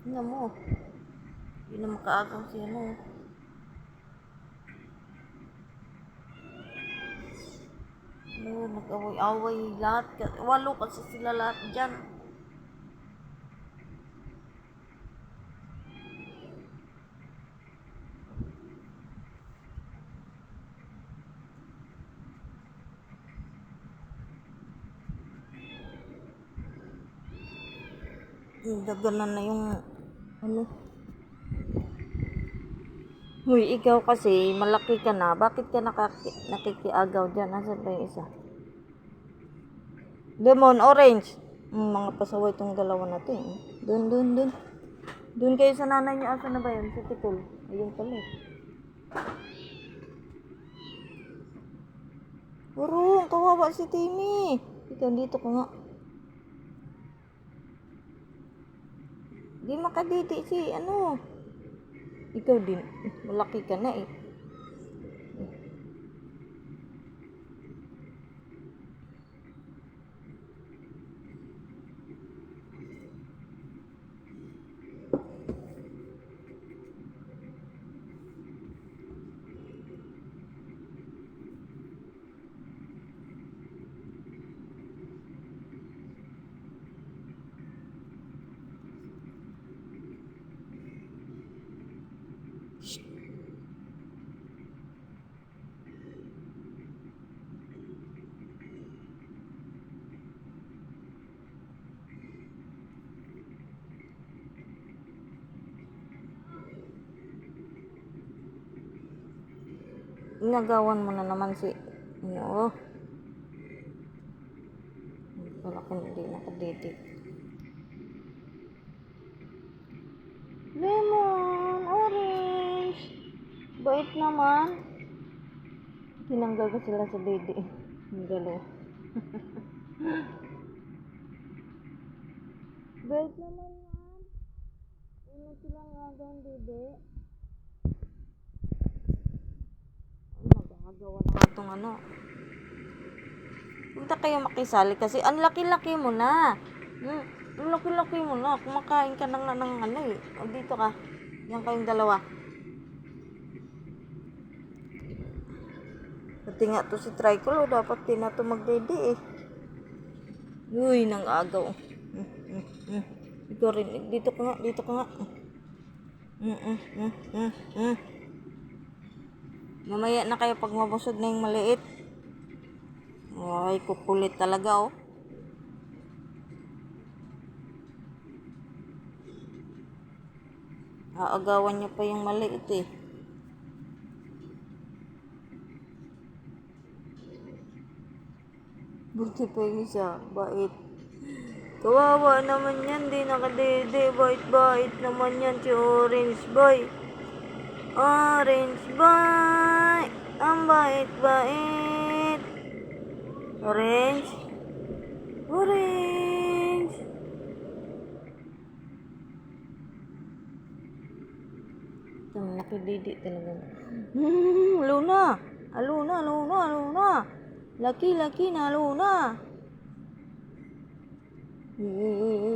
Tingnan mo. Hindi na makaagaw si ano. Ano, nag-away-away lahat. Walo kasi sila lahat dyan. Daganan na yung ano. Huy, ikaw kasi malaki ka na. Bakit ka nakaki nakikiagaw dyan? Nasaan ba yung isa? Lemon, orange. Mm, mga pasaway itong dalawa na to. Eh. Doon, doon, doon. Doon kayo sa nanay niyo. Asa na ba yun? Sa tikol. Ayun pala eh. Puro, kawawa si Timmy. Ikaw dito ka nga. Di makaditi si ano. Ikaw din. Malaki ka na eh. Inagawan mo na naman si ano. Wala kung hindi nakaditi. Lemon, orange. Bait naman. Tinanggal ko sila sa dede. Yung dalawa. Bait naman yan. Ano silang agaw dede? Na itong ano. Punta kayo makisali kasi ang laki-laki mo na. Hmm, ang laki-laki mo na. Kumakain ka na nga ng ano eh. Dito ka. Yan kayong dalawa. Pati nga to si Tricolor. Dapat din na to magdede eh. Uy, nang agaw. Hmm, hmm. Ikaw rin. Dito ka nga. Dito ka nga. Hmm, hmm, hmm, hmm, hmm. Mamaya na kayo pag mabusog na yung maliit. Ay, kukulit talaga oh. Aagawan niya pa yung maliit eh. Buti pa yung isa, bait. Kawawa naman yan, di nakadede. Bait-bait naman yan si Orange Boy. Orange Boy, ang bait-bait. Orange, orange. Ito, nakididi talaga. Hmm, Luna. Aluna, Luna, Luna. Laki, laki na, Luna. Eh,